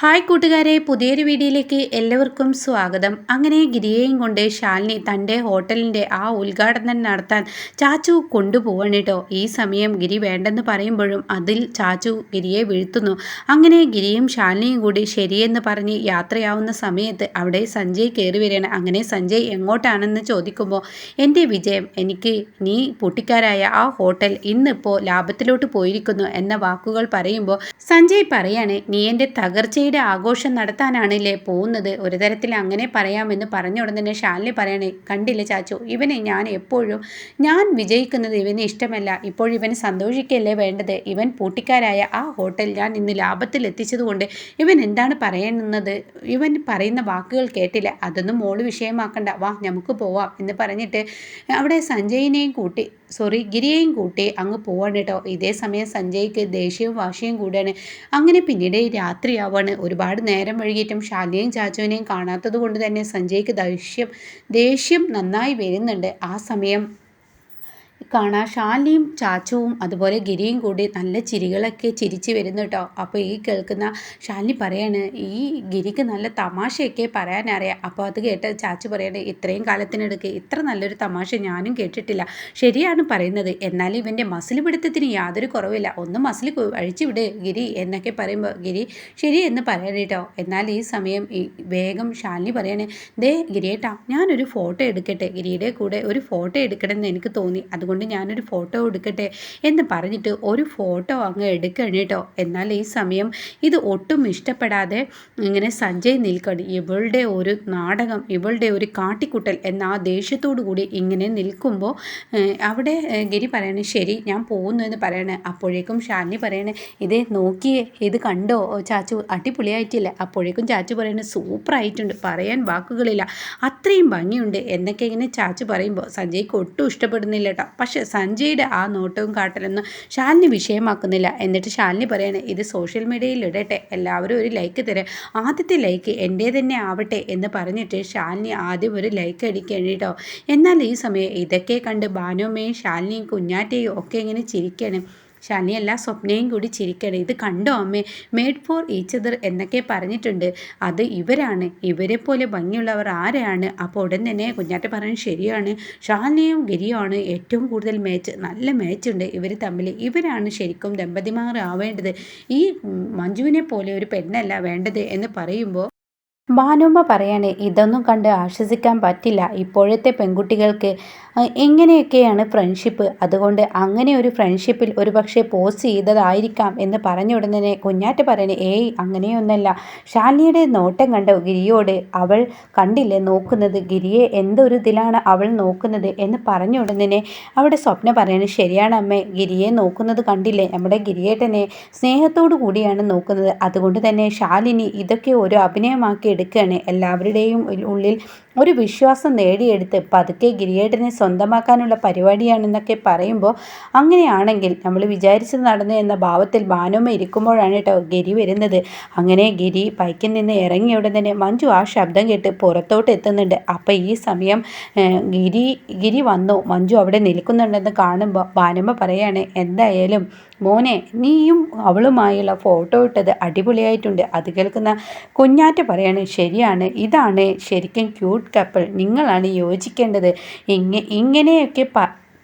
Hi കൂട്ടുകാരെ പുതിയൊരു വീഡിയോയിലേക്ക് എല്ലാവർക്കും സ്വാഗതം. അങ്ങനെ ഗിരിയെയും കൊണ്ട് ശാലിനി തന്റെ ഹോട്ടലിന്റെ ആ ഉദ്ഘാടനം നടത്താൻ ചാച്ചു കൊണ്ടുപോവാണ് കേട്ടോ. ഈ സമയം ഗിരി വേണ്ടെന്ന് പറയുമ്പോഴും അതിൽ ചാച്ചു ഗിരിയെ വീഴ്ത്തുന്നു. അങ്ങനെ ഗിരിയും ശാലിനിയും കൂടി ശരിയെന്ന് പറഞ്ഞ് യാത്രയാവുന്ന സമയത്ത് അവിടെ സഞ്ജയ് കയറി വരികയാണ്. അങ്ങനെ സഞ്ജയ് എങ്ങോട്ടാണെന്ന് ചോദിക്കുമ്പോൾ എന്റെ വിജയം എനിക്ക് നീ പൊട്ടിക്കാരായ ആ ഹോട്ടൽ ഇന്നിപ്പോൾ ലാഭത്തിലോട്ട് പോയിരിക്കുന്നു എന്ന വാക്കുകൾ പറയുമ്പോൾ സഞ്ജയ് പറയാണ് നീ എന്റെ തകർച്ചയിൽ ഹോളിയുടെ ആഘോഷം നടത്താനാണല്ലേ പോകുന്നത്? ഒരു തരത്തിൽ അങ്ങനെ പറയാമെന്ന് പറഞ്ഞ ഉടൻ തന്നെ ശാലിനി പറയണേ കണ്ടില്ല ചാച്ചു ഇവനെ ഞാൻ എപ്പോഴും ഞാൻ വിജയിക്കുന്നത് ഇവന് ഇഷ്ടമല്ല. ഇപ്പോൾ ഇവൻ സന്തോഷിക്കല്ലേ വേണ്ടത്? ഇവൻ പൂട്ടിക്കാരായ ആ ഹോട്ടൽ ഞാൻ ഇന്ന് ലാഭത്തിൽ എത്തിച്ചതുകൊണ്ട് ഇവൻ എന്താണ് പറയുന്നത് ഇവൻ പറയുന്ന വാക്കുകൾ കേട്ടില്ല. അതൊന്നും മോൾ വിഷയമാക്കണ്ട. വാ നമുക്ക് പോവാം എന്ന് പറഞ്ഞിട്ട് അവിടെ സഞ്ജയിനെയും കൂട്ടി സോറി ഗിരിയെയും കൂട്ടി അങ്ങ് പോവാണ് കേട്ടോ. ഇതേ സമയം സഞ്ജയ്ക്ക് ദേഷ്യവും വാശിയും കൂടിയാണ് അങ്ങനെ പിന്നീട് രാത്രിയാവാണ്. ഒരുപാട് നേരം വൈകിയിട്ടും ഷാലിനെയും ചാച്ചുവിനെയും കാണാത്തത് കൊണ്ട് തന്നെ സഞ്ജയ്ക്ക് ദേഷ്യം ദേഷ്യം നന്നായി വരുന്നുണ്ട്. ആ സമയം കാണാം ഷാലിയും ചാച്ചുവും അതുപോലെ ഗിരിയും കൂടി നല്ല ചിരികളൊക്കെ ചിരിച്ച് വരുന്നു കേട്ടോ അപ്പോൾ ഈ കേൾക്കുന്ന ഷാലി പറയാണ് ഈ ഗിരിക്ക് നല്ല തമാശയൊക്കെ പറയാനറിയാം. അപ്പോൾ അത് കേട്ട ചാച്ചു പറയാണ് ഇത്രയും കാലത്തിനിടയ്ക്ക് ഇത്ര നല്ലൊരു തമാശ ഞാനും കേട്ടിട്ടില്ല. ശരിയാണ് പറയുന്നത്. എന്നാൽ ഇവന്റെ മസിൽ പിടുത്തത്തിന് യാതൊരു കുറവില്ല. ഒന്ന് മസിൽ അഴിച്ചു വിട് ഗിരി എന്നൊക്കെ പറയുമ്പോൾ ഗിരി ശരി എന്ന് പറയണം കേട്ടോ എന്നാൽ ഈ സമയം വേഗം ഷാലി പറയണേ ദേ ഗിരിയേട്ടാ ഞാനൊരു ഫോട്ടോ എടുക്കട്ടെ. ഗിരിയുടെ കൂടെ ഒരു ഫോട്ടോ എടുക്കണമെന്ന് എനിക്ക് തോന്നി. അതുകൊണ്ട് അതുകൊണ്ട് ഞാനൊരു ഫോട്ടോ എടുക്കട്ടെ എന്ന് പറഞ്ഞിട്ട് ഒരു ഫോട്ടോ അങ്ങ് എടുക്കണം കേട്ടോ. എന്നാൽ ഈ സമയം ഇത് ഒട്ടും ഇഷ്ടപ്പെടാതെ ഇങ്ങനെ സഞ്ജയ് നിൽക്കണം. ഇവളുടെ ഒരു നാടകം ഇവളുടെ ഒരു കാട്ടിക്കുട്ടൽ എന്ന ആ ദേഷ്യത്തോടു കൂടി ഇങ്ങനെ നിൽക്കുമ്പോൾ അവിടെ ഗിരി പറയണേ ശരി ഞാൻ പോകുന്നു എന്ന് പറയണേ. അപ്പോഴേക്കും ഷാനി പറയണേ ഇതേ നോക്കിയേ ഇത് കണ്ടോ? ചാച്ചു അടിപൊളിയായിട്ടില്ല. അപ്പോഴേക്കും ചാച്ചു പറയണേ സൂപ്പറായിട്ടുണ്ട് പറയാൻ വാക്കുകളില്ല. അത്രയും ഭംഗിയുണ്ട്. എന്നൊക്കെ ഇങ്ങനെ ചാച്ചു പറയുമ്പോൾ സഞ്ജയ്ക്ക് ഒട്ടും ഇഷ്ടപ്പെടുന്നില്ല കേട്ടോ. പക്ഷേ സഞ്ജയുടെ ആ നോട്ടവും കാട്ടലൊന്നും ശാലിനി വിഷയമാക്കുന്നില്ല. എന്നിട്ട് ശാലിനി പറയണേ ഇത് സോഷ്യൽ മീഡിയയിൽ ഇടട്ടെ. എല്ലാവരും ഒരു ലൈക്ക് തരാം ആദ്യത്തെ ലൈക്ക് എന്റെ തന്നെ ആവട്ടെ എന്ന് പറഞ്ഞിട്ട് ശാലിനി ആദ്യം ഒരു ലൈക്ക് അടിക്കണിട്ടോ എന്നാൽ ഈ സമയം ഇതൊക്കെ കണ്ട് ഭാനുമ്മയും ശാലിനിയും കുഞ്ഞാറ്റയും ഒക്കെ ഇങ്ങനെ ചിരിക്കണം. ശനിയല്ല സ്വപ്നയും കൂടി ചിരിക്കണം. ഇത് കണ്ടോ അമ്മേ? മേഡ് ഫോർ ഈച്ചതർ എന്നൊക്കെ പറഞ്ഞിട്ടുണ്ട്. അത് ഇവരാണ്. ഇവരെ പോലെ ഭംഗിയുള്ളവർ ആരെയാണ്? അപ്പോൾ ഉടൻ തന്നെ കുഞ്ഞാറ്റ പറഞ്ഞു ശരിയാണ്. ഷാലിനിയും ഗിരിയുമാണ് ഏറ്റവും കൂടുതൽ മാച്ച് നല്ല മാച്ചുണ്ട് ഇവർ തമ്മിൽ. ഇവരാണ് ശരിക്കും ദമ്പതിമാർ ആവേണ്ടത്. ഈ മഞ്ജുവിനെ പോലെ ഒരു പെണ്ണല്ല വേണ്ടത് എന്ന് പറയുമ്പോൾ ഭാനുമ്മ പറയാണ് ഇതൊന്നും കണ്ട് ആശ്വസിക്കാൻ പറ്റില്ല. ഇപ്പോഴത്തെ പെൺകുട്ടികൾക്ക് എങ്ങനെയൊക്കെയാണ് ഫ്രണ്ട്ഷിപ്പ് അതുകൊണ്ട് അങ്ങനെ ഒരു ഫ്രണ്ട്ഷിപ്പിൽ ഒരു പക്ഷേ പോസ്റ്റ് ചെയ്തതായിരിക്കാം എന്ന് പറഞ്ഞ ഉടനെ കുഞ്ഞാറ്റ് പറയണേ ഏയ് അങ്ങനെയൊന്നല്ല. ശാലിനിയുടെ നോട്ടം കണ്ട ഗിരിയോട് അവൾ കണ്ടില്ലേ നോക്കുന്നത്? ഗിരിയെ എന്തൊരു ഇതിലാണ് അവൾ നോക്കുന്നത്? എന്ന് പറഞ്ഞ ഉടനെ അവിടെ സ്വപ്ന പറയണേ ശരിയാണ് അമ്മേ ഗിരിയെ നോക്കുന്നത് കണ്ടില്ലേ? നമ്മുടെ ഗിരിയേട്ടനെ സ്നേഹത്തോടു കൂടിയാണ് നോക്കുന്നത്. അതുകൊണ്ട് തന്നെ ശാലിനി ഇതൊക്കെ ഒരു അഭിനയമാക്കി എടുക്കുകയാണ്. എല്ലാവരുടെയും ഉള്ളിൽ ഒരു വിശ്വാസം നേടിയെടുത്ത് പതുക്കെ ഗിരിയേട്ടനെ സ്വന്തമാക്കാനുള്ള പരിപാടിയാണെന്നൊക്കെ പറയുമ്പോൾ അങ്ങനെയാണെങ്കിൽ നമ്മൾ വിചാരിച്ചത് നടന്നു എന്ന ഭാവത്തിൽ ഭാനുമ്മ ഇരിക്കുമ്പോഴാണ് കേട്ടോ ഗിരി വരുന്നത്. അങ്ങനെ ഗിരി പൈക്കിൽ നിന്ന് ഇറങ്ങിയ ഉടൻ തന്നെ മഞ്ജു ആ ശബ്ദം കേട്ട് പുറത്തോട്ട് എത്തുന്നുണ്ട്. അപ്പം ഈ സമയം ഗിരി ഗിരി വന്നു. മഞ്ജു അവിടെ നിൽക്കുന്നുണ്ടെന്ന് കാണുമ്പോൾ ഭാനുമ്മ പറയാണ് എന്തായാലും മോനെ നീയും അവളുമായുള്ള ഫോട്ടോ ഇട്ടത് അടിപൊളിയായിട്ടുണ്ട്. അത് കേൾക്കുന്ന കുഞ്ഞാറ്റ പറയാണ് ശരിയാണ്. ഇതാണ് ശരിക്കും ക്യൂട്ട് കപ്പിൾ. നിങ്ങളാണ് യോജിക്കേണ്ടത്. ഇങ്ങ ഇങ്ങനെയൊക്കെ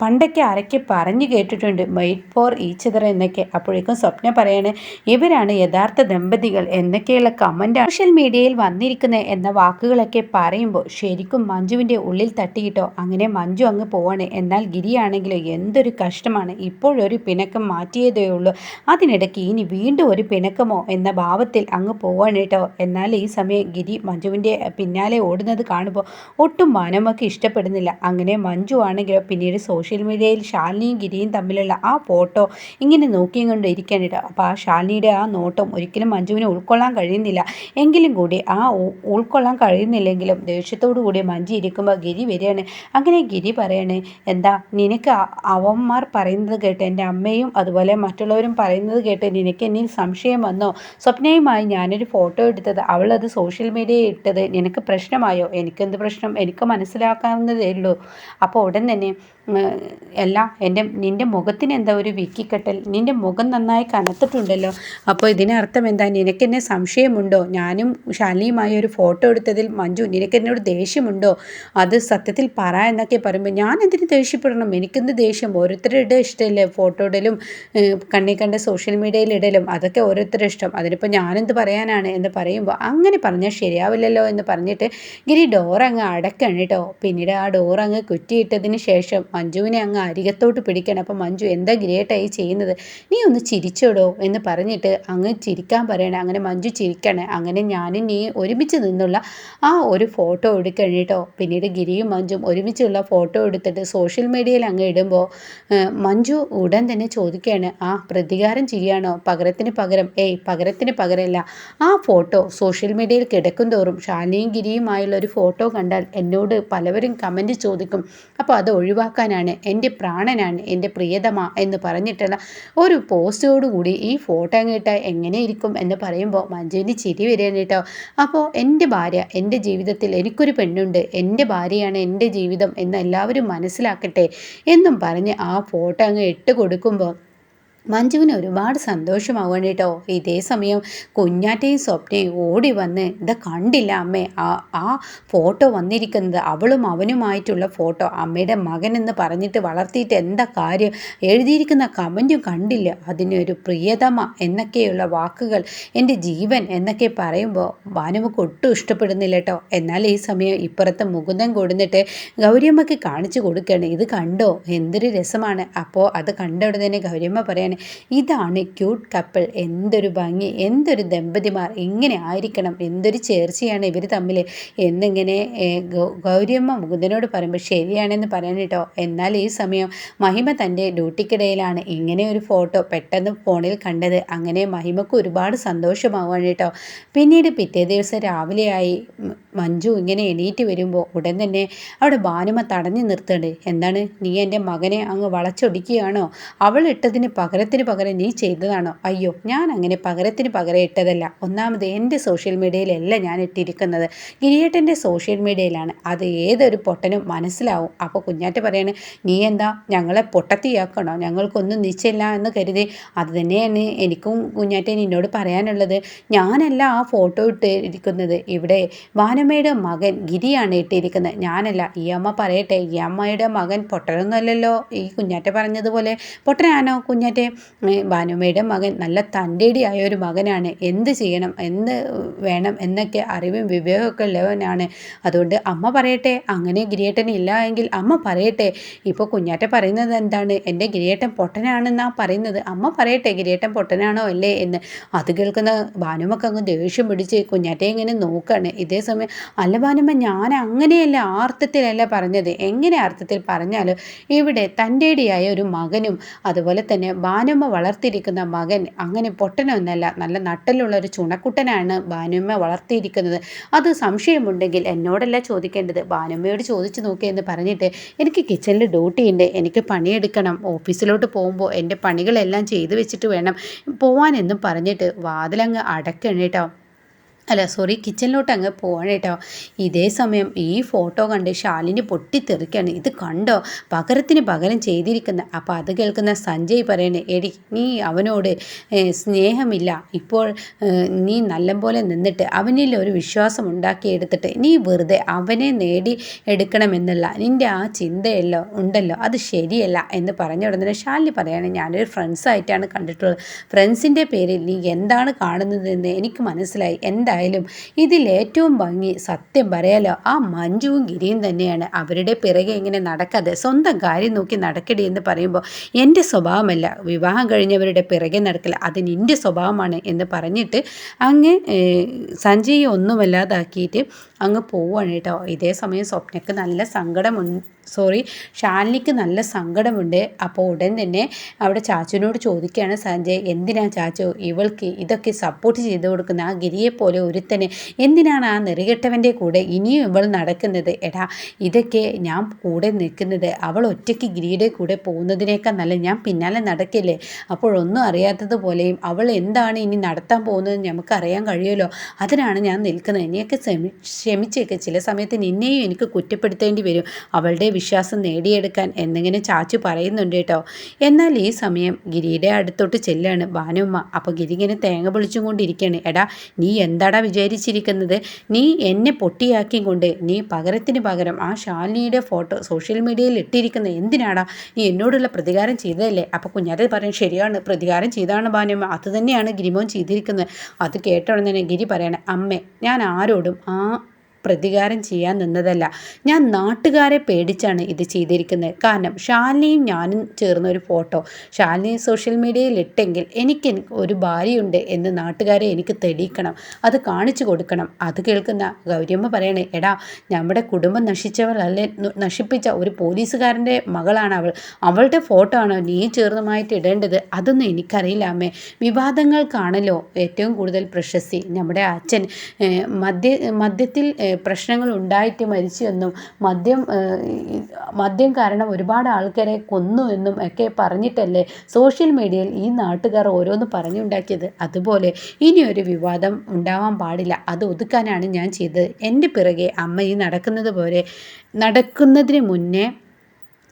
പണ്ടൊക്കെ ആരൊക്കെ പറഞ്ഞു കേട്ടിട്ടുണ്ട് മെയ്റ്റ് ഫോർ ഈച്ചതർ എന്നൊക്കെ. അപ്പോഴേക്കും സ്വപ്ന പറയാണ് ഇവരാണ് യഥാർത്ഥ ദമ്പതികൾ എന്നൊക്കെയുള്ള കമന്റ് സോഷ്യൽ മീഡിയയിൽ വന്നിരിക്കുന്ന എന്ന വാക്കുകളൊക്കെ പറയുമ്പോൾ ശരിക്കും മഞ്ജുവിന്റെ ഉള്ളിൽ തട്ടിയിട്ടോ അങ്ങനെ മഞ്ജു അങ്ങ് പോവാണ്. എന്നാൽ ഗിരിയാണെങ്കിലോ എന്തൊരു കഷ്ടമാണ്. ഇപ്പോഴൊരു പിണക്കം മാറ്റിയതേ ഉള്ളൂ. അതിനിടയ്ക്ക് ഇനി വീണ്ടും ഒരു പിണക്കമോ എന്ന ഭാവത്തിൽ അങ്ങ് പോവാണ് എന്നാൽ ഈ സമയം ഗിരി മഞ്ജുവിന്റെ പിന്നാലെ ഓടുന്നത് കാണുമ്പോൾ ഒട്ടും മാനമൊക്കെ ഇഷ്ടപ്പെടുന്നില്ല. അങ്ങനെ മഞ്ജു ആണെങ്കിലോ പിന്നീട് സോഷ്യൽ സോഷ്യൽ മീഡിയയിൽ ശാലിനിയും ഗിരിയും തമ്മിലുള്ള ആ ഫോട്ടോ ഇങ്ങനെ നോക്കിയും കൊണ്ട് അപ്പോൾ ആ ശാലിനിയുടെ ആ നോട്ടം ഒരിക്കലും മഞ്ജുവിനെ ഉൾക്കൊള്ളാൻ കഴിയുന്നില്ല. എങ്കിലും കൂടി ആ ഉൾക്കൊള്ളാൻ കഴിയുന്നില്ലെങ്കിലും ദേഷ്യത്തോടു കൂടി മഞ്ജു ഇരിക്കുമ്പോൾ ഗിരി വരികയാണ്. അങ്ങനെ ഗിരി പറയണേ എന്താ നിനക്ക് അവന്മാർ പറയുന്നത് കേട്ട് എന്റെ അമ്മയും അതുപോലെ മറ്റുള്ളവരും പറയുന്നത് കേട്ട് നിനക്ക് എന്നിൽ സംശയം വന്നോ? സ്വപ്നയുമായി ഞാനൊരു ഫോട്ടോ എടുത്തത് അവളത് സോഷ്യൽ മീഡിയയിൽ ഇട്ടത് നിനക്ക് പ്രശ്നമായോ? എനിക്കെന്ത് പ്രശ്നം? എനിക്ക് മനസ്സിലാക്കാവുന്നതേ ഉള്ളൂ. അപ്പോൾ ഉടൻ തന്നെ അല്ല എന്റെ നിന്റെ മുഖത്തിന് എന്താ ഒരു വിക്കിക്കെട്ടൽ? നിന്റെ മുഖം നന്നായി കനത്തിട്ടുണ്ടല്ലോ. അപ്പോൾ ഇതിനർത്ഥം എന്താ? നിനക്കെന്നെ സംശയമുണ്ടോ? ഞാനും ശാലിയുമായി ഒരു ഫോട്ടോ എടുത്തതിൽ മഞ്ജു നിനക്കെന്നോട് ദേഷ്യമുണ്ടോ? അത് സത്യത്തിൽ പറ എന്നൊക്കെ പറയുമ്പോൾ ഞാൻ എന്തിന് ദേഷ്യപ്പെടണം? എനിക്കെന്ത് ദേഷ്യം? ഓരോരുത്തരുടെ ഇഷ്ടമല്ലേ? ഫോട്ടോ ഇടലും കണ്ണി കണ്ട സോഷ്യൽ മീഡിയയിൽ ഇടലും അതൊക്കെ ഓരോരുത്തരുടെ ഇഷ്ടം. അതിനിപ്പോൾ ഞാനെന്ത് പറയാനാണ് എന്ന് പറയുമ്പോൾ അങ്ങനെ പറഞ്ഞാൽ ശരിയാവില്ലല്ലോ എന്ന് പറഞ്ഞിട്ട് ഗിരി ഡോർ അങ്ങ് അടക്കണം കേട്ടോ. പിന്നീട് ആ ഡോർ അങ്ങ് കുറ്റിയിട്ടതിന് ശേഷം മഞ്ജുവിനെ അങ്ങ് അരികത്തോട്ട് പിടിക്കണം. അപ്പം മഞ്ജു എന്താ ഗ്രേറ്റായി ചെയ്യുന്നത്? നീ ഒന്ന് ചിരിച്ചോടോ എന്ന് പറഞ്ഞിട്ട് അങ്ങ് ചിരിക്കാൻ പറയണേ. അങ്ങനെ മഞ്ജു ചിരിക്കണേ. അങ്ങനെ ഞാനും നീ ഒരുമിച്ച് നിന്നുള്ള ആ ഒരു ഫോട്ടോ എടുക്കണം കേട്ടോ പിന്നീട് ഗിരിയും മഞ്ജും ഒരുമിച്ചുള്ള ഫോട്ടോ എടുത്തിട്ട് സോഷ്യൽ മീഡിയയിൽ അങ്ങ് ഇടുമ്പോൾ മഞ്ജു ഉടൻ തന്നെ ചോദിക്കുകയാണ് ആ പ്രതികാരം ചെയ്യുകയാണോ പകരത്തിന് പകരം. ഏയ് പകരത്തിന് പകരമല്ല ആ ഫോട്ടോ സോഷ്യൽ മീഡിയയിൽ കിടക്കും തോറും ഷാനിയും ഗിരിയുമായുള്ള ഒരു ഫോട്ടോ കണ്ടാൽ എന്നോട് പലവരും കമന്റ് ചോദിക്കും. അപ്പോൾ അത് ഒഴിവാക്കാനാണ്. എന്റെ പ്രാണനാണ് എന്റെ പ്രിയതമ എന്ന് പറഞ്ഞിട്ടുള്ള ഒരു പോസ്റ്റോടുകൂടി ഈ ഫോട്ടോ അങ്ങിട്ടാൽ എങ്ങനെ ഇരിക്കും എന്ന് പറയുമ്പോൾ മഞ്ജുവിന് ചിരി വരികയാണ് കേട്ടോ. അപ്പോൾ എന്റെ ഭാര്യ എന്റെ ജീവിതത്തിൽ എനിക്കൊരു പെണ്ണുണ്ട് എന്റെ ഭാര്യയാണ് എന്റെ ജീവിതം എന്ന് എല്ലാവരും മനസ്സിലാക്കട്ടെ എന്നും പറഞ്ഞ് ആ ഫോട്ടോ അങ്ങ് ഇട്ട് കൊടുക്കുമ്പോൾ മഞ്ജുവിന് ഒരുപാട് സന്തോഷമാവുകയാണ് കേട്ടോ ഇതേ സമയം കുഞ്ഞാറ്റയും സ്വപ്നയും ഓടി വന്ന് ഇത് കണ്ടില്ല അമ്മേ ആ ആ ഫോട്ടോ വന്നിരിക്കുന്നത് അവളും അവനുമായിട്ടുള്ള ഫോട്ടോ. അമ്മയുടെ മകൻ എന്ന് പറഞ്ഞിട്ട് വളർത്തിയിട്ട് എന്താ കാര്യം? എഴുതിയിരിക്കുന്ന കമന്റും കണ്ടില്ല. അതിനൊരു പ്രിയതമ എന്നൊക്കെയുള്ള വാക്കുകൾ എന്റെ ജീവൻ എന്നൊക്കെ പറയുമ്പോൾ ഭാനുമക്ക് ഒട്ടും ഇഷ്ടപ്പെടുന്നില്ല കേട്ടോ എന്നാൽ ഈ സമയം ഇപ്പുറത്തെ മുകുന്ദം കൊടുന്നിട്ട് ഗൗരിയമ്മയ്ക്ക് കാണിച്ചു കൊടുക്കുകയാണ്. ഇത് കണ്ടോ? എന്തൊരു രസമാണ്. അപ്പോൾ അത് കണ്ട ഉടനെ ഗൗരിയമ്മ പറയാണ് ഇതാണ് ക്യൂട്ട് കപ്പിൾ എന്തൊരു ഭംഗി എന്തൊരു ദമ്പതിമാർ ഇങ്ങനെ ആയിരിക്കണം എന്തൊരു ചേർച്ചയാണ് ഇവർ തമ്മിൽ എന്നിങ്ങനെ ഗൗരിയമ്മ മുകുന്ദനോട് പറയുമ്പോൾ ശരിയാണെന്ന് പറയാൻ കേട്ടോ. എന്നാൽ ഈ സമയം മഹിമ തന്റെ ഡ്യൂട്ടിക്കിടയിലാണ്. ഇങ്ങനെ ഒരു ഫോട്ടോ പെട്ടെന്ന് ഫോണിൽ കണ്ടത് അങ്ങനെ മഹിമക്ക് ഒരുപാട് സന്തോഷമാവാണ് കേട്ടോ. പിന്നീട് പിറ്റേ ദിവസം രാവിലെയായി മഞ്ജു ഇങ്ങനെ എണീറ്റ് വരുമ്പോൾ ഉടൻ തന്നെ അവിടെ ഭാനുമ തടഞ്ഞു നിർത്തുന്നുണ്ട് എന്താണ്? നീ എന്റെ മകനെ അങ്ങ് വളച്ചൊടിക്കുകയാണോ? അവൾ ഇട്ടതിന് പകരത്തിന് പകരം നീ ചെയ്തതാണോ? അയ്യോ ഞാൻ അങ്ങനെ പകരത്തിന് പകരം ഇട്ടതല്ല. ഒന്നാമത് എന്റെ സോഷ്യൽ മീഡിയയിലല്ല ഞാൻ ഇട്ടിരിക്കുന്നത്. ഗിരിയേട്ടന്റെ സോഷ്യൽ മീഡിയയിലാണ് അത് ഏതൊരു പൊട്ടനും മനസ്സിലാവും. അപ്പോൾ കുഞ്ഞാറ്റ പറയാണ് നീ എന്താ ഞങ്ങളെ പൊട്ടത്തിയാക്കണോ? ഞങ്ങൾക്കൊന്നും നിശ്ചയില്ല എന്ന് കരുതി. അത് തന്നെയാണ് എനിക്കും കുഞ്ഞാറ്റൻ എന്നോട് പറയാനുള്ളത്. ഞാനല്ല ആ ഫോട്ടോ ഇട്ട് ഇരിക്കുന്നത് ഇവിടെ ഭാനു ഭാനുമ്മയുടെ മകൻ ഗിരിയാണ് ഇട്ടിരിക്കുന്നത്. ഞാനല്ല ഈ അമ്മ പറയട്ടെ ഈ അമ്മയുടെ മകൻ പൊട്ടനൊന്നുമല്ലല്ലോ ഈ കുഞ്ഞാറ്റ പറഞ്ഞതുപോലെ പൊട്ടനാണോ കുഞ്ഞാറ്റെ? ഭാനുമയുടെ മകൻ നല്ല തന്റെടിയായ ഒരു മകനാണ്. എന്ത് ചെയ്യണം എന്ത് വേണം എന്നൊക്കെ അറിവും വിവേകമൊക്കെ ഉള്ളവനാണ്. അതുകൊണ്ട് അമ്മ പറയട്ടെ അങ്ങനെ ഗിരിയേട്ടൻ ഇല്ല എങ്കിൽ അമ്മ പറയട്ടെ. ഇപ്പോൾ കുഞ്ഞാറ്റ പറയുന്നത് എന്താണ്? എന്റെ ഗിരിയേട്ടൻ പൊട്ടനാണെന്നാണ് പറയുന്നത്. അമ്മ പറയട്ടെ ഗിരിയേട്ടൻ പൊട്ടനാണോ അല്ലേ എന്ന്. അത് കേൾക്കുന്ന ഭാനുമൊക്കെ അങ്ങ് ദേഷ്യം പിടിച്ച് കുഞ്ഞാറ്റെ ഇങ്ങനെ നോക്കുകയാണ് ഇതേ സമയം അല്ല ഭാനുമ്മ ഞാൻ അങ്ങനെയല്ല ആർത്ഥത്തിലല്ല പറഞ്ഞത്. എങ്ങനെ അർത്ഥത്തിൽ പറഞ്ഞാലും ഇവിടെ തന്റെടിയായ ഒരു മകനും അതുപോലെ തന്നെ ഭാനുമ്മ വളർത്തിയിരിക്കുന്ന മകൻ അങ്ങനെ പൊട്ടനൊന്നല്ല നല്ല നട്ടലുള്ള ഒരു ചുണക്കുട്ടനാണ് ഭാനുമ്മ വളർത്തിയിരിക്കുന്നത്. അത് സംശയമുണ്ടെങ്കിൽ എന്നോടല്ല ചോദിക്കേണ്ടത്. ഭാനുമ്മയോട് ചോദിച്ചു നോക്കിയെന്ന് പറഞ്ഞിട്ട് എനിക്ക് കിച്ചണിൽ ഡ്യൂട്ടി ഉണ്ട് എനിക്ക് പണിയെടുക്കണം. ഓഫീസിലോട്ട് പോകുമ്പോൾ എന്റെ പണികളെല്ലാം ചെയ്തു വെച്ചിട്ട് വേണം പോവാനെന്നും പറഞ്ഞിട്ട് വാതിലങ്ങ് അടക്കണം കേട്ടോ. അല്ല സോറി കിച്ചണിലോട്ട് അങ്ങ് പോവാണ് കേട്ടോ. ഇതേ സമയം ഈ ഫോട്ടോ കണ്ട് ശാലിനി പൊട്ടിത്തെറിക്കാണ്. ഇത് കണ്ടോ? പകരത്തിന് പകരം ചെയ്തിരിക്കുന്ന അപ്പോൾ അത് കേൾക്കുന്ന സഞ്ജയ് പറയണേ എടി നീ അവനോട് സ്നേഹമില്ല. ഇപ്പോൾ നീ നല്ലപോലെ നിന്നിട്ട് അവനിൽ ഒരു വിശ്വാസം ഉണ്ടാക്കിയെടുത്തിട്ട് നീ വെറുതെ അവനെ നേടി എടുക്കണമെന്നുള്ള നിന്റെ ആ ചിന്തയല്ലോ ഉണ്ടല്ലോ. അത് ശരിയല്ല എന്ന് പറഞ്ഞ ഉടനെ ശാലിനി പറയാണ്. ഞാനൊരു ഫ്രണ്ട്സായിട്ടാണ് കണ്ടിട്ടുള്ളത്. ഫ്രണ്ട്സിന്റെ പേരിൽ നീ എന്താണ് കാണുന്നതെന്ന് എനിക്ക് മനസ്സിലായി. എന്താ എന്തായാലും ഇതിലേറ്റവും ഭംഗി സത്യം പറയാലോ ആ മഞ്ജുവും ഗിരിയും തന്നെയാണ്. അവരുടെ പിറകെ ഇങ്ങനെ നടക്കാതെ സ്വന്തം കാര്യം നോക്കി നടക്കടി എന്ന് പറയുമ്പോൾ എന്റെ സ്വഭാവമല്ല. വിവാഹം കഴിഞ്ഞവരുടെ പിറകെ നടക്കില്ല അത് നിന്റെ സ്വഭാവമാണ് എന്ന് പറഞ്ഞിട്ട് അങ്ങ് സഞ്ജയ് ഒന്നുമല്ലാതാക്കിയിട്ട് അങ്ങ് പോവുകയാണ് കേട്ടോ. ഇതേ സമയം സ്വപ്നയ്ക്ക് നല്ല സങ്കടമുണ്ട്. സോറി ഷാലിനിക്ക് നല്ല സങ്കടമുണ്ട്. അപ്പോൾ ഉടൻ തന്നെ അവിടെ ചാച്ചുവിനോട് ചോദിക്കുകയാണ് സഞ്ജയ് എന്തിനാ ചാച്ചു? ഇവൾക്ക് ഇതൊക്കെ സപ്പോർട്ട് ചെയ്ത് കൊടുക്കുന്ന ആ ഗിരിയെ പോലെ എന്തിനാണ് ആ നെറികെട്ടവന്റെ കൂടെ ഇനിയും ഇവൾ നടക്കുന്നത്? എടാ ഇതൊക്കെ ഞാൻ കൂടെ നിൽക്കുന്നത്. അവൾ ഒറ്റയ്ക്ക് ഗിരിയുടെ കൂടെ പോകുന്നതിനേക്കാൾ നല്ല ഞാൻ പിന്നാലെ നടക്കില്ലേ? അപ്പോഴൊന്നും അറിയാത്തതുപോലെയും അവൾ എന്താണ് ഇനി നടത്താൻ പോകുന്നത് നമുക്കറിയാൻ കഴിയുമല്ലോ. അതിനാണ് ഞാൻ നിൽക്കുന്നത്. ഇനിയൊക്കെ ക്ഷമിച്ചേക്ക്. ചില സമയത്ത് നിന്നെയും എനിക്ക് കുറ്റപ്പെടുത്തേണ്ടി വരും. അവളുടെ വിശ്വാസം നേടിയെടുക്കാൻ എന്നിങ്ങനെ ചാച്ചു പറയുന്നുണ്ട് കേട്ടോ. എന്നാൽ ഈ സമയം ഗിരിയുടെ അടുത്തോട്ട് ചെല്ലാണ്. ഭാനുമ്മ അപ്പോൾ ഗിരി ഇങ്ങനെ തേങ്ങ പൊളിച്ചും കൊണ്ടിരിക്കുകയാണ് എടാ നീ എന്താടാ വിചാരിച്ചിരിക്കുന്നത്? നീ എന്നെ പൊട്ടിയാക്കി കൊണ്ട് നീ പകരത്തിന് പകരം ആ ശാലിനിയുടെ ഫോട്ടോ സോഷ്യൽ മീഡിയയിൽ ഇട്ടിരിക്കുന്ന എന്തിനാടാ? നീ എന്നോടുള്ള പ്രതികാരം ചെയ്തതല്ലേ? അപ്പോൾ കുഞ്ഞാതെ പറയും ശരിയാണ് പ്രതികാരം ചെയ്താണ് ഭാനുമ്മ അത് തന്നെയാണ് ഗിരിമോൻ ചെയ്തിരിക്കുന്നത്. അത് കേട്ട തന്നെ ഗിരി പറയണേ അമ്മേ ഞാൻ ആരോടും ആ പ്രതികാരം ചെയ്യാൻ നിന്നതല്ല. ഞാൻ നാട്ടുകാരെ പേടിച്ചാണ് ഇത് ചെയ്തിരിക്കുന്നത്. കാരണം ഷാലിനിയും ഞാനും ചേർന്ന ഒരു ഫോട്ടോ. ഷാലിനി സോഷ്യൽ മീഡിയയിൽ ഇട്ടെങ്കിൽ എനിക്ക് ഒരു ഭാര്യയുണ്ട് എന്ന് നാട്ടുകാരെ എനിക്ക് തെളിയിക്കണം. അത് കാണിച്ചു കൊടുക്കണം. അത് കേൾക്കുന്ന ഗൗരിയമ്മ പറയണേ എടാ നമ്മുടെ കുടുംബം നശിച്ചവൾ നശിച്ചവളല്ലേ നശിപ്പിച്ച ഒരു പോലീസുകാരന്റെ മകളാണ് അവൾ. അവളുടെ ഫോട്ടോ ആണോ നീ ചേർന്നുമായിട്ട് ഇടേണ്ടത്? അതൊന്നും എനിക്കറിയില്ല അമ്മേ. വിവാദങ്ങൾക്കാണല്ലോ ഏറ്റവും കൂടുതൽ പ്രശസ്തി. നമ്മുടെ അച്ഛൻ മദ്യ മദ്യത്തിൽ പ്രശ്നങ്ങൾ ഉണ്ടായിട്ട് മരിച്ചു എന്നും മദ്യം മദ്യം കാരണം ഒരുപാട് ആൾക്കാരെ കൊന്നു എന്നും ഒക്കെ പറഞ്ഞിട്ടല്ലേ സോഷ്യൽ മീഡിയയിൽ ഈ നാട്ടുകാർ ഓരോന്ന് പറഞ്ഞുണ്ടാക്കിയത്. അതുപോലെ ഇനിയൊരു വിവാദം ഉണ്ടാവാൻ പാടില്ല. അത് ഒതുക്കാനാണ് ഞാൻ ചെയ്തത്. എന്റെ പിറകെ അമ്മ ഈ നടക്കുന്നത് പോലെ നടക്കുന്നതിന് മുന്നേ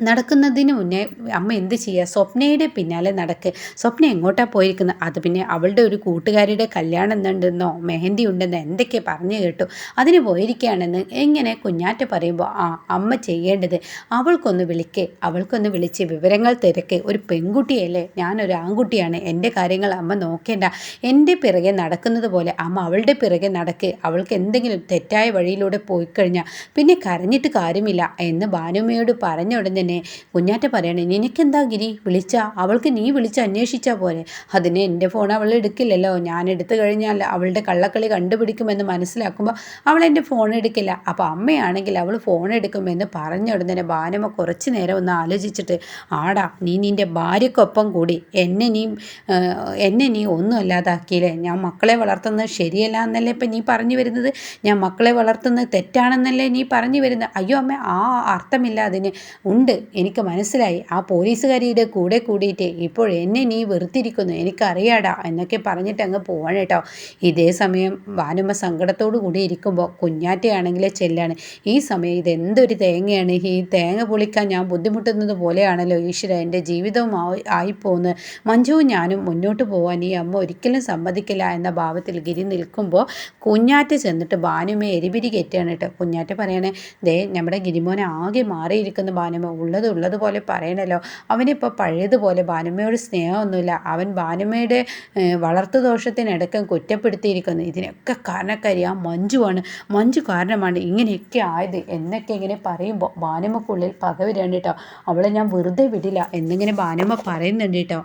നടക്കുന്നതിന് മുന്നേ അമ്മ എന്ത് ചെയ്യുക സ്വപ്നയുടെ പിന്നാലെ നടക്ക്. സ്വപ്ന എങ്ങോട്ടാണ് പോയിരിക്കുന്നത്? അത് പിന്നെ അവളുടെ ഒരു കൂട്ടുകാരിയുടെ കല്യാണം എന്നുണ്ടെന്നോ മെഹന്തി ഉണ്ടെന്നോ എന്തൊക്കെ പറഞ്ഞു കേട്ടു. അതിന് പോയിരിക്കുകയാണെന്ന് എങ്ങനെ കുഞ്ഞാറ്റ പറയുമ്പോൾ ആ അമ്മ ചെയ്യേണ്ടത് അവൾക്കൊന്ന് വിളിക്കേ. അവൾക്കൊന്ന് വിളിച്ച് വിവരങ്ങൾ തിരക്കേ. ഒരു പെൺകുട്ടിയല്ലേ? ഞാനൊരു ആൺകുട്ടിയാണ്. എന്റെ കാര്യങ്ങൾ അമ്മ നോക്കേണ്ട. എന്റെ പിറകെ നടക്കുന്നത് പോലെ അമ്മ അവളുടെ പിറകെ നടക്ക്. അവൾക്ക് എന്തെങ്കിലും തെറ്റായ വഴിയിലൂടെ പോയി കഴിഞ്ഞാൽ പിന്നെ കരഞ്ഞിട്ട് കാര്യമില്ല എന്ന് ഭാനുമ്മയോട് പറഞ്ഞ ഉടൻ തന്നെ കുഞ്ഞാറ്റ പറയണേ നിനക്കെന്താ ഗിരി? വിളിച്ച? അവൾക്ക് നീ വിളിച്ച് അന്വേഷിച്ചാൽ പോലെ അതിന് എന്റെ ഫോൺ അവൾ എടുക്കില്ലല്ലോ. ഞാൻ എടുത്തു കഴിഞ്ഞാൽ അവളുടെ കള്ളക്കളി കണ്ടുപിടിക്കുമെന്ന് മനസ്സിലാക്കുമ്പോൾ അവൾ എന്റെ ഫോൺ എടുക്കില്ല. അപ്പോൾ അമ്മയാണെങ്കിൽ അവൾ ഫോൺ എടുക്കുമെന്ന് പറഞ്ഞ ഉടനെ ഭാനമ്മ കുറച്ച് നേരം ഒന്ന് ആലോചിച്ചിട്ട് ആടാ നീ നിന്റെ ഭാര്യക്കൊപ്പം കൂടി. എന്നെ നീ എന്നെ നീ ഒന്നും അല്ലാതാക്കിയില്ലേ? ഞാൻ മക്കളെ വളർത്തുന്നത് ശരിയല്ല എന്നല്ലേ ഇപ്പം നീ പറഞ്ഞു വരുന്നത്? ഞാൻ മക്കളെ വളർത്തുന്നത് തെറ്റാണെന്നല്ലേ നീ പറഞ്ഞു വരുന്നത്? അയ്യോ അമ്മ ആ അർത്ഥമില്ല അതിന്. ഉണ്ട്. എനിക്ക് മനസ്സിലായി ആ പോലീസുകാരിയുടെ കൂടെ കൂടിയിട്ട് ഇപ്പോൾ എന്നെ നീ വെറുത്തിരിക്കുന്നു എനിക്കറിയാടാ എന്നൊക്കെ പറഞ്ഞിട്ട് അങ്ങ് പോവാണ് കേട്ടോ. ഇതേ സമയം വാനുമ്മ സങ്കടത്തോടു കൂടി ഇരിക്കുമ്പോൾ കുഞ്ഞാറ്റയാണെങ്കിൽ ചെല്ലാണ്. ഈ സമയം ഇതെന്തൊരു തേങ്ങയാണ്. ഈ തേങ്ങ പൊളിക്കാൻ ഞാൻ ബുദ്ധിമുട്ടുന്നത് പോലെയാണല്ലോ ഈശ്വര എന്റെ ജീവിതവും ആയിപ്പോന്ന്. മഞ്ജുവും ഞാനും മുന്നോട്ട് പോകാൻ ഈ അമ്മ ഒരിക്കലും സമ്മതിക്കില്ല എന്ന ഭാവത്തിൽ ഗിരി നിൽക്കുമ്പോൾ കുഞ്ഞാറ്റ ചെന്നിട്ട് ഭാനുമ്മ എരിപിരി കയറ്റുകയാണ് കേട്ടോ. കുഞ്ഞാറ്റ പറയണേ ദേ നമ്മുടെ ഗിരിമോനെ ആകെ മാറിയിരിക്കുന്ന ഭാനുമ്മ. ഉള്ളത് ഉള്ളതുപോലെ പറയണല്ലോ. അവനിപ്പോൾ പഴയതുപോലെ ഭാനുമ്മയോട് സ്നേഹമൊന്നുമില്ല. അവൻ ഭാനുമ്മയുടെ വളർത്തു ദോഷത്തിനടക്കം കുറ്റപ്പെടുത്തിയിരിക്കുന്നു. ഇതിനൊക്കെ കാരണക്കാരി ആ മഞ്ജുവാണ്. മഞ്ജു കാരണമാണ് ഇങ്ങനെയൊക്കെ ആയത് എന്നൊക്കെ ഇങ്ങനെ പറയുമ്പോൾ ഭാനുമ്മക്കുള്ളിൽ പക കേട്ടോ. അവളെ ഞാൻ വെറുതെ വിടില്ല എന്നിങ്ങനെ ഭാനുമ്മ പറയുന്നുണ്ട് കേട്ടോ.